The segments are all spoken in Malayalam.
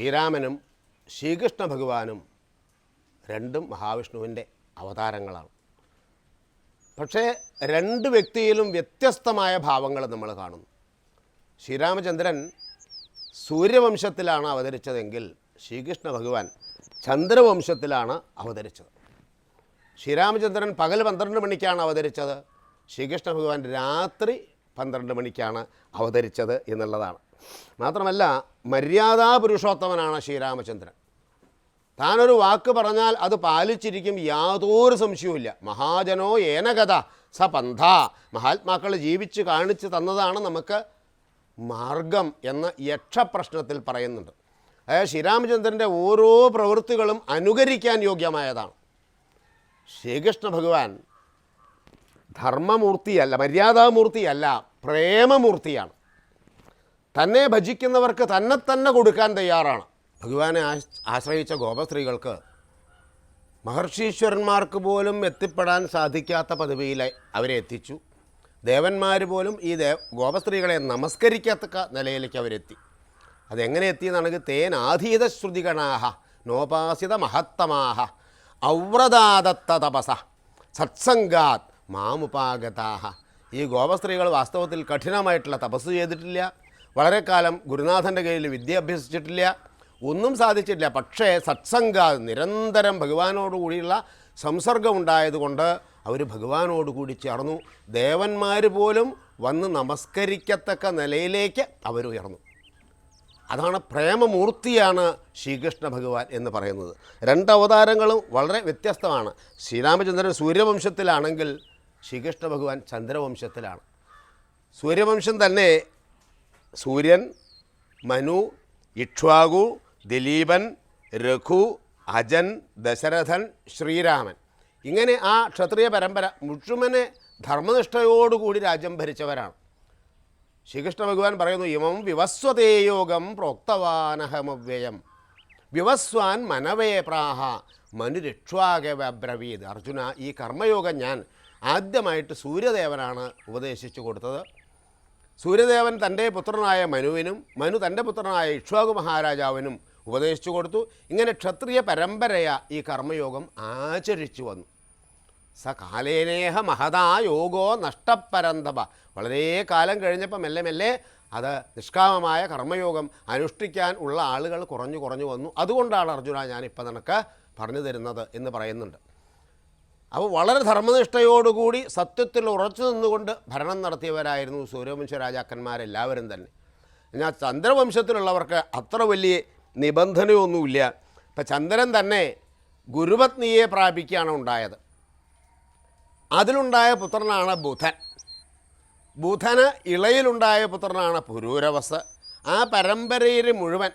ശ്രീരാമനും ശ്രീകൃഷ്ണ ഭഗവാനും രണ്ടും മഹാവിഷ്ണുവിന്റെ അവതാരങ്ങളാണ്. പക്ഷേ രണ്ട് വ്യക്തിയിലും വ്യത്യസ്തമായ ഭാവങ്ങൾ നമ്മൾ കാണുന്നു. ശ്രീരാമചന്ദ്രൻ സൂര്യവംശത്തിലാണ് അവതരിച്ചതെങ്കിൽ ശ്രീകൃഷ്ണ ഭഗവാൻ ചന്ദ്രവംശത്തിലാണ് അവതരിച്ചത്. ശ്രീരാമചന്ദ്രൻ പകൽ പന്ത്രണ്ട് മണിക്കാണ് അവതരിച്ചത്. ശ്രീകൃഷ്ണ ഭഗവാൻ രാത്രി പന്ത്രണ്ട് മണിക്കാണ് അവതരിച്ചത് എന്നുള്ളതാണ്. മാത്രമല്ല മര്യാദാ പുരുഷോത്തമനാണ് ശ്രീരാമചന്ദ്രൻ. താനൊരു വാക്ക് പറഞ്ഞാൽ അത് പാലിച്ചിരിക്കും യാതൊരു സംശയവുമില്ല. മഹാജനോ ഏനകഥ സ പന്ഥ. മഹാത്മാക്കൾ ജീവിച്ച് കാണിച്ചു തന്നതാണ് നമുക്ക് മാർഗം എന്ന യക്ഷപ്രശ്നത്തിൽ പറയുന്നുണ്ട്. അതായത് ശ്രീരാമചന്ദ്രന്റെ ഓരോ പ്രവൃത്തികളും അനുകരിക്കാൻ യോഗ്യമായതാണ്. ശ്രീകൃഷ്ണ ഭഗവാൻ ധർമ്മമൂർത്തിയല്ല മര്യാദാമൂർത്തിയല്ല പ്രേമമൂർത്തിയാണ്. തന്നെ ഭജിക്കുന്നവർക്ക് തന്നെ തന്നെ കൊടുക്കാൻ തയ്യാറാണ്. ഭഗവാനെ ആശ്രയിച്ച ഗോപസ്ത്രീകൾക്ക് മഹർഷീശ്വരന്മാർക്ക് പോലും എത്തിപ്പെടാൻ സാധിക്കാത്ത പദവിയിൽ അവരെ എത്തിച്ചു. ദേവന്മാർ പോലും ഈ ദേ ഗോപസ്ത്രീകളെ നമസ്കരിക്കാത്ത നിലയിലേക്ക് അവരെത്തി. അതെങ്ങനെ എത്തിയെന്നാണെങ്കിൽ തേൻ ആധീത ശ്രുതിഗണാഹ നോപാസിത മഹത്തമാഹ ഔവ്രതാദത്ത തപസ സത്സംഗാത് മാമുപാഗതാഹ. ഈ ഗോപസ്ത്രീകൾ വാസ്തവത്തിൽ കഠിനമായിട്ടുള്ള തപസ് ചെയ്തിട്ടില്ല. വളരെ കാലം ഗുരുനാഥന്റെ കയ്യിൽ വിദ്യ അഭ്യസിച്ചിട്ടില്ല. ഒന്നും സാധിച്ചിട്ടില്ല. പക്ഷേ സത്സംഗ നിരന്തരം ഭഗവാനോടുകൂടിയുള്ള സംസർഗം ഉണ്ടായതുകൊണ്ട് അവർ ഭഗവാനോട് കൂടി ചേർന്നു. ദേവന്മാർ പോലും വന്ന് നമസ്കരിക്കത്തക്ക നിലയിലേക്ക് അവരുയർന്നു അതാണ് പ്രേമമൂർത്തിയാണ് ശ്രീകൃഷ്ണ ഭഗവാൻ എന്ന് പറയുന്നത്. രണ്ട് അവതാരങ്ങളും വളരെ വ്യത്യസ്തമാണ്. ശ്രീരാമചന്ദ്രൻ സൂര്യവംശത്തിലാണെങ്കിൽ ശ്രീകൃഷ്ണ ഭഗവാൻ ചന്ദ്രവംശത്തിലാണ്. സൂര്യവംശം തന്നെ സൂര്യൻ മനു ഇക്ഷ്വാകു ദിലീപൻ രഘു അജൻ ദശരഥൻ ശ്രീരാമൻ. ഇങ്ങനെ ആ ക്ഷത്രിയ പരമ്പര മുഴുവനെ ധർമ്മനിഷ്ഠയോടുകൂടി രാജ്യം ഭരിച്ചവരാണ്. ശ്രീകൃഷ്ണ ഭഗവാൻ പറയുന്നു ഇമം വിവസ്വതേയോഗം പ്രോക്തവാനഹമവ്യയം. വിവസ്വാൻ മനവേ പ്രാഹ മനുരക്ഷ്വാകബ്രവീത് അർജുന ഈ കർമ്മയോഗം ഞാൻ ആദ്യമായിട്ട് സൂര്യദേവനാണ് ഉപദേശിച്ചു കൊടുത്തത്. സൂര്യദേവൻ തന്റെ പുത്രനായ മനുവിനും മനു തന്റെ പുത്രനായ ഇക്ഷ്വാകു മഹാരാജാവിനും ഉപദേശിച്ചു കൊടുത്തു. ഇങ്ങനെ ക്ഷത്രിയ പരമ്പരയ ഈ കർമ്മയോഗം ആചരിച്ചു വന്നു. സ കാലേനേഹ മഹതാ യോഗോ നഷ്ടപരന്തപ വളരെ കാലം കഴിഞ്ഞപ്പോൾ മെല്ലെ മെല്ലെ അത് നിഷ്കാമമായ കർമ്മയോഗം അനുഷ്ഠിക്കാൻ ഉള്ള ആളുകൾ കുറഞ്ഞു കുറഞ്ഞു വന്നു. അതുകൊണ്ടാണ് അർജുന ഞാനിപ്പോൾ നിനക്ക് പറഞ്ഞു തരുന്നത് എന്ന് പറയുന്നുണ്ട്. അപ്പോൾ വളരെ ധർമ്മനിഷ്ഠയോടുകൂടി സത്യത്തിൽ ഉറച്ചു നിന്നുകൊണ്ട് ഭരണം നടത്തിയവരായിരുന്നു സൂര്യവംശ രാജാക്കന്മാരെല്ലാവരും തന്നെ. എന്നാൽ ചന്ദ്രവംശത്തിലുള്ളവർക്ക് അത്ര വലിയ നിബന്ധനയൊന്നുമില്ല. ഇപ്പം ചന്ദ്രൻ തന്നെ ഗുരുപത്നിയെ പ്രാപിക്കുകയാണ് ഉണ്ടായത്. അതിലുണ്ടായ പുത്രനാണ് ബുധൻ. ബുധന് ഇളയിലുണ്ടായ പുത്രനാണ് പുരൂരവസ്. ആ പരമ്പരയിൽ മുഴുവൻ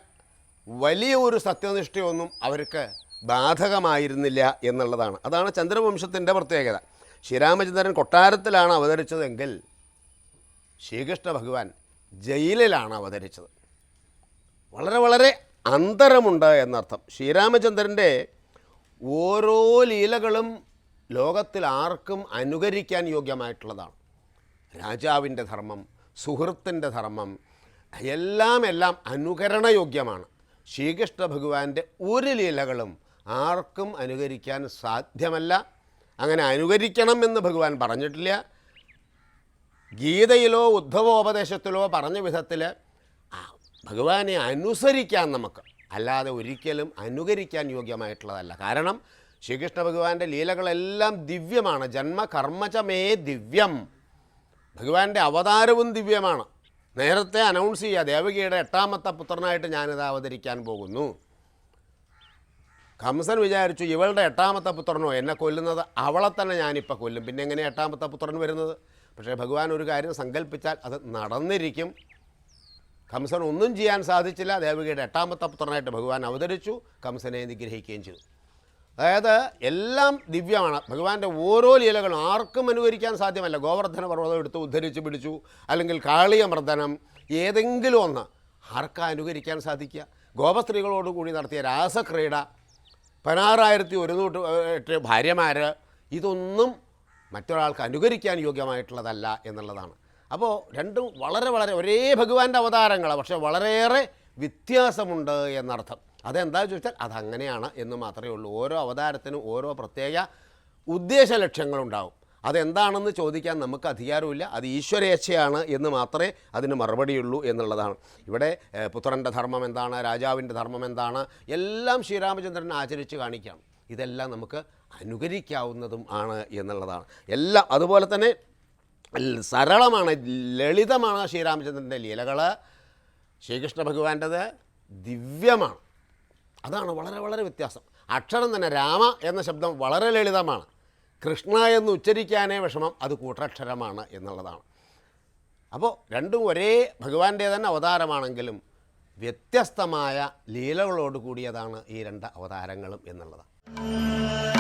വലിയ ഒരു സത്യനിഷ്ഠയൊന്നും അവർക്ക് ബാധകമായിരുന്നില്ല എന്നുള്ളതാണ്. അതാണ് ചന്ദ്രവംശത്തിന്റെ പ്രത്യേകത. ശ്രീരാമചന്ദ്രൻ കൊട്ടാരത്തിലാണ് അവതരിച്ചതെങ്കിൽ ശ്രീകൃഷ്ണ ഭഗവാൻ ജയിലിലാണ് അവതരിച്ചത്. വളരെ വളരെ അന്തരമുണ്ട് എന്നർത്ഥം. ശ്രീരാമചന്ദ്രന്റെ ഓരോ ലീലകളും ലോകത്തിൽ ആർക്കും അനുകരിക്കാൻ യോഗ്യമായിട്ടുള്ളതാണ്. രാജാവിന്റെ ധർമ്മം സുഹൃത്തിന്റെ ധർമ്മം എല്ലാം എല്ലാം അനുകരണയോഗ്യമാണ്. ശ്രീകൃഷ്ണ ഭഗവാന്റെ ഒരു ലീലകളും ആർക്കും അനുകരിക്കാൻ സാധ്യമല്ല. അങ്ങനെ അനുകരിക്കണം എന്ന് ഭഗവാൻ പറഞ്ഞിട്ടില്ല. ഗീതയിലോ ഉദ്ധവോപദേശത്തിലോ പറഞ്ഞ വിധത്തിൽ ഭഗവാനെ അനുസരിക്കാൻ നമുക്ക്. അല്ലാതെ ഒരിക്കലും അനുകരിക്കാൻ യോഗ്യമായിട്ടുള്ളതല്ല. കാരണം ശ്രീകൃഷ്ണ ഭഗവാന്റെ ലീലകളെല്ലാം ദിവ്യമാണ്. ജന്മകർമ്മചമേ ദിവ്യം. ഭഗവാന്റെ അവതാരവും ദിവ്യമാണ്. നേരത്തെ അനൗൺസ് ചെയ്യുക ദേവകിയുടെ എട്ടാമത്തെ പുത്രനായിട്ട് ഞാനിത് അവതരിക്കാൻ പോകുന്നു. കംസൻ വിചാരിച്ചു ഇവളുടെ എട്ടാമത്തെ പുത്രനോ എന്നെ കൊല്ലുന്നത് അവളെ തന്നെ ഞാനിപ്പോൾ കൊല്ലും. പിന്നെ എങ്ങനെ എട്ടാമത്തെ പുത്രൻ വരുന്നത്? പക്ഷേ ഭഗവാൻ ഒരു കാര്യം സങ്കല്പിച്ചാൽ അത് നടന്നിരിക്കും. കംസൻ ഒന്നും ചെയ്യാൻ സാധിച്ചില്ല. ദേവകിയുടെ എട്ടാമത്തെ പുത്രനായിട്ട് ഭഗവാൻ അവതരിച്ചു. കംസനെ നിഗ്രഹിക്കുകയും ചെയ്തു. അതായത് എല്ലാം ദിവ്യമാണ്. ഭഗവാന്റെ ഓരോ ലീലകളും ആർക്കും അനുകരിക്കാൻ സാധ്യമല്ല. ഗോവർദ്ധന പർവതം എടുത്ത് ഉദ്ധരിച്ച് പിടിച്ചു. അല്ലെങ്കിൽ കാളിയമർദ്ദനം ഏതെങ്കിലും ഒന്ന് ആർക്കാ അനുകരിക്കാൻ സാധിക്കുക? ഗോപസ്ത്രീകളോടുകൂടി നടത്തിയ രാസക്രീഡ പതിനാറായിരത്തി ഒരുന്നൂറ്റ് എട്ട് ഭാര്യമാർ ഇതൊന്നും മറ്റൊരാൾക്ക് അനുകരിക്കാൻ യോഗ്യമായിട്ടുള്ളതല്ല എന്നുള്ളതാണ്. അപ്പോൾ രണ്ടും വളരെ വളരെ ഒരേ ഭഗവാന്റെ അവതാരങ്ങളാണ് പക്ഷേ വളരെയേറെ വ്യത്യാസമുണ്ട് എന്നർത്ഥം. അതെന്താ ചോദിച്ചാൽ അതങ്ങനെയാണ് എന്ന് മാത്രമേ ഉള്ളൂ. ഓരോ അവതാരത്തിനും ഓരോ പ്രത്യേക ഉദ്ദേശ ലക്ഷ്യങ്ങളുണ്ടാവും അതെന്താണെന്ന് ചോദിക്കാൻ നമുക്ക് അധികാരമില്ല. അത് ഈശ്വരേച്ഛയാണ് എന്ന് മാത്രമേ അതിന് മറുപടിയുള്ളൂ എന്നുള്ളതാണ്. ഇവിടെ പുത്രന്റെ ധർമ്മം എന്താണ് രാജാവിന്റെ ധർമ്മം എന്താണ് എല്ലാം ശ്രീരാമചന്ദ്രൻ ആചരിച്ച് കാണിക്കാം. ഇതെല്ലാം നമുക്ക് അനുകരിക്കാവുന്നതും ആണ് എന്നുള്ളതാണ്. എല്ലാം അതുപോലെ തന്നെ സരളമാണ് ലളിതമാണ് ശ്രീരാമചന്ദ്രന്റെ ലീലകൾ ശ്രീകൃഷ്ണ ഭഗവാന്റേത് ദിവ്യമാണ്. അതാണ് വളരെ വളരെ വ്യത്യാസം. അക്ഷരം തന്നെ രാമ എന്ന ശബ്ദം വളരെ ലളിതമാണ്. കൃഷ്ണ എന്ന് ഉച്ചരിക്കാനേ വിഷമം അത് കൂട്ടക്ഷരമാണ് എന്നുള്ളതാണ്. അപ്പോൾ രണ്ടും ഒരേ ഭഗവാന്റെ തന്നെ അവതാരമാണെങ്കിലും വ്യത്യസ്തമായ ലീലകളോട് കൂടിയതാണ് ഈ രണ്ട് അവതാരങ്ങളും എന്നുള്ളതാണ്